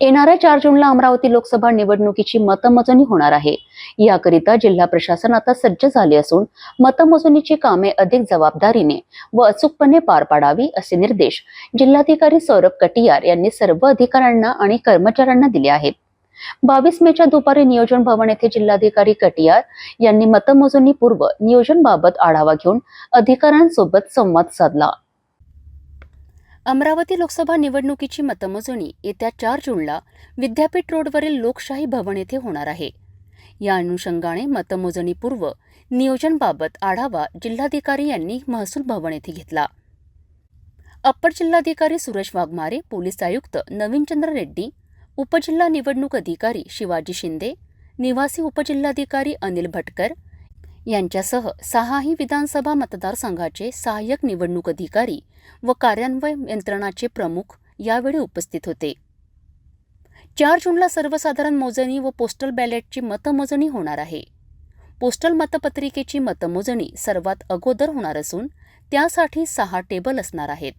येणाऱ्या चार जूनला अमरावती लोकसभा निवडणुकीची मतमोजणी होणार आहे. याकरिता जिल्हा प्रशासन आता सज्ज झाले असून मतमोजणीची कामे अधिक जबाबदारीने व अचूकपणे पार पाडावी असे निर्देश जिल्हाधिकारी सौरभ कटियार यांनी सर्व अधिकाऱ्यांना आणि कर्मचाऱ्यांना दिले आहेत. बावीस मेच्या दुपारी नियोजन भवन येथे जिल्हाधिकारी कटियार यांनी मतमोजणी पूर्व नियोजनबाबत आढावा घेऊन अधिकाऱ्यांसोबत संवाद साधला. अमरावती लोकसभा निवडणुकीची मतमोजणी येत्या चार जूनला विद्यापीठ रोडवरील लोकशाही भवन येथे होणार आहे. या अनुषंगाने मतमोजणीपूर्व नियोजनबाबत आढावा जिल्हाधिकारी यांनी महसूल भवन येथे घेतला. अप्पर जिल्हाधिकारी सुरेश वाघमारे पोलीस आयुक्त नवीनचंद्र रेड्डी उपजिल्हा निवडणूक अधिकारी शिवाजी शिंदे निवासी उपजिल्हाधिकारी अनिल भटकर यांच्यासह सहाही विधानसभा मतदारसंघाचे सहाय्यक निवडणूक अधिकारी व कार्यान्वयन यंत्रणाचे प्रमुख यावेळी उपस्थित होते. चार जूनला सर्वसाधारण मोजणी व पोस्टल बॅलेटची मतमोजणी होणार आहे. पोस्टल मतपत्रिकेची मतमोजणी सर्वात अगोदर होणार असून त्यासाठी सहा टेबल असणार आहेत.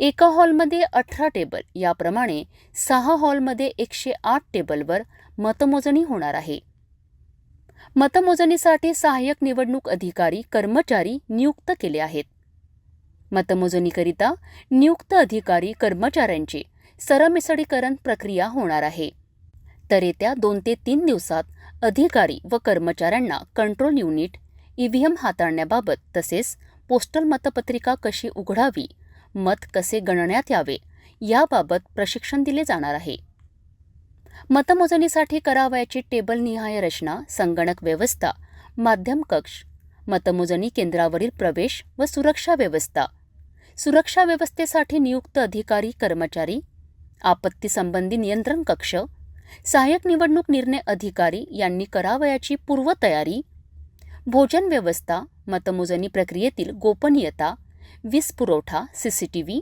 एका हॉलमध्ये अठरा टेबल याप्रमाणे सहा हॉलमध्ये एकशे आठ टेबलवर मतमोजणी होणार आहे. मतमोजणीसाठी सहाय्यक निवडणूक अधिकारी कर्मचारी नियुक्त केले आहेत. मतमोजणीकरिता नियुक्त अधिकारी कर्मचाऱ्यांचे सरमिसळीकरण प्रक्रिया होणार आहे. तर येत्या दोन ते तीन दिवसात अधिकारी व कर्मचाऱ्यांना कंट्रोल युनिट ईव्हीएम हाताळण्याबाबत तसेच पोस्टल मतपत्रिका कशी उघडावी मत कसे गणण्यात यावे याबाबत प्रशिक्षण दिले जाणार आहे. मतमोजणीसाठी करावयाची टेबलनिहाय रचना संगणक व्यवस्था माध्यम कक्ष मतमोजणी केंद्रावरील प्रवेश व सुरक्षा व्यवस्था. सुरक्षा व्यवस्थेसाठी नियुक्त अधिकारी कर्मचारी आपत्तीसंबंधी नियंत्रण कक्ष सहाय्यक निवडणूक निर्णय अधिकारी यांनी करावयाची पूर्वतयारी भोजन व्यवस्था मतमोजणी प्रक्रियेतील गोपनीयता वीज पुरवठा सीसीटीव्ही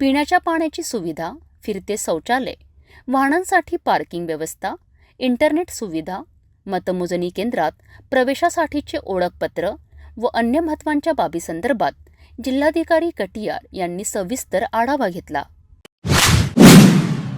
पिण्याच्या पाण्याची सुविधा फिरते शौचालय वाहनांसाठी पार्किंग व्यवस्था इंटरनेट सुविधा मतमोजणी केंद्रात प्रवेशासाठीचे ओळखपत्र व अन्य महत्त्वांच्या बाबीसंदर्भात जिल्हाधिकारी कटियार यांनी सविस्तर आढावा घेतला.